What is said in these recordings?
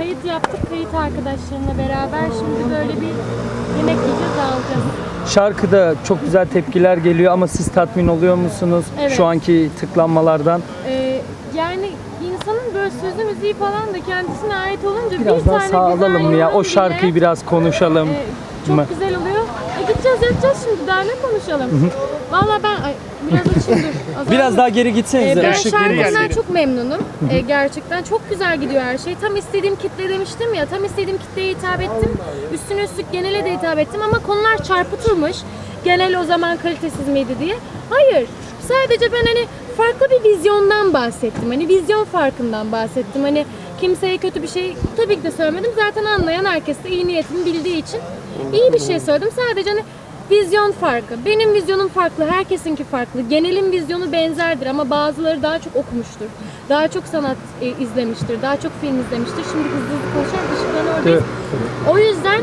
kayıt yaptık. Kayıt arkadaşlarımla beraber şimdi böyle bir yemek yiyeceğiz alacağız. Şarkıda çok güzel tepkiler geliyor ama siz tatmin oluyor musunuz Evet. şu anki tıklanmalardan? Ee, yani insanın böyle sözü müziği falan da kendisine ait olunca Biraz bir daha tane sağ güzel alalım mı ya? yorum O şarkıyı bile, biraz konuşalım. e, çok mı? güzel oluyor. E gideceğiz yatacağız şimdi daha ne konuşalım. Valla ben ay, biraz açayım dur. O zaman- Biraz daha geri Ee, gitsenize. ben Işık şarkımdan çok memnunum. Ee, gerçekten çok güzel gidiyor her şey. Tam istediğim kitle demiştim ya. Tam istediğim kitleye hitap ettim. Üstüne üstlük genele de hitap ettim ama konular çarpıtılmış. Genel o zaman kalitesiz miydi diye. Hayır. Sadece ben hani farklı bir vizyondan bahsettim. Hani vizyon farkından bahsettim. Hani kimseye kötü bir şey tabii ki de söylemedim. Zaten anlayan herkes de iyi niyetimi bildiği için iyi bir şey söyledim. Sadece hani Vizyon farkı. Benim vizyonum farklı, herkesinki farklı. Genelin vizyonu benzerdir ama bazıları daha çok okumuştur. Daha çok sanat e, izlemiştir, daha çok film izlemiştir. Şimdi hızlı hızlı konuşarak oradayız. O yüzden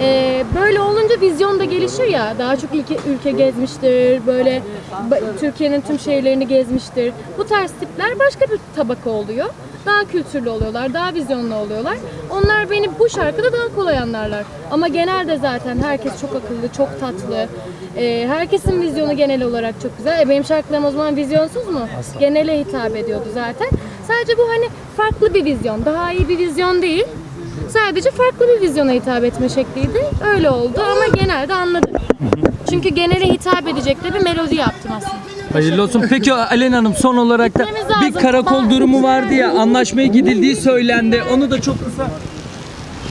e, böyle olunca vizyon da gelişir ya. Daha çok ülke, ülke gezmiştir, böyle Türkiye'nin tüm şehirlerini gezmiştir. Bu tarz tipler başka bir tabaka oluyor. Daha kültürlü oluyorlar, daha vizyonlu oluyorlar. Onlar beni bu şarkıda daha kolay anlarlar. Ama genelde zaten herkes çok akıllı, çok tatlı. Ee, herkesin vizyonu genel olarak çok güzel. E, benim şarkılarım o zaman vizyonsuz mu? Genele hitap ediyordu zaten. Sadece bu hani farklı bir vizyon, daha iyi bir vizyon değil. Sadece farklı bir vizyona hitap etme şekliydi. Öyle oldu ama genelde anladım. Çünkü genele hitap edecek de bir melodi yaptım aslında. Hayırlı olsun. Peki Alena Hanım son olarak da Gitmemiz bir karakol durumu vardı ya anlaşmaya gidildiği söylendi. Onu da çok kısa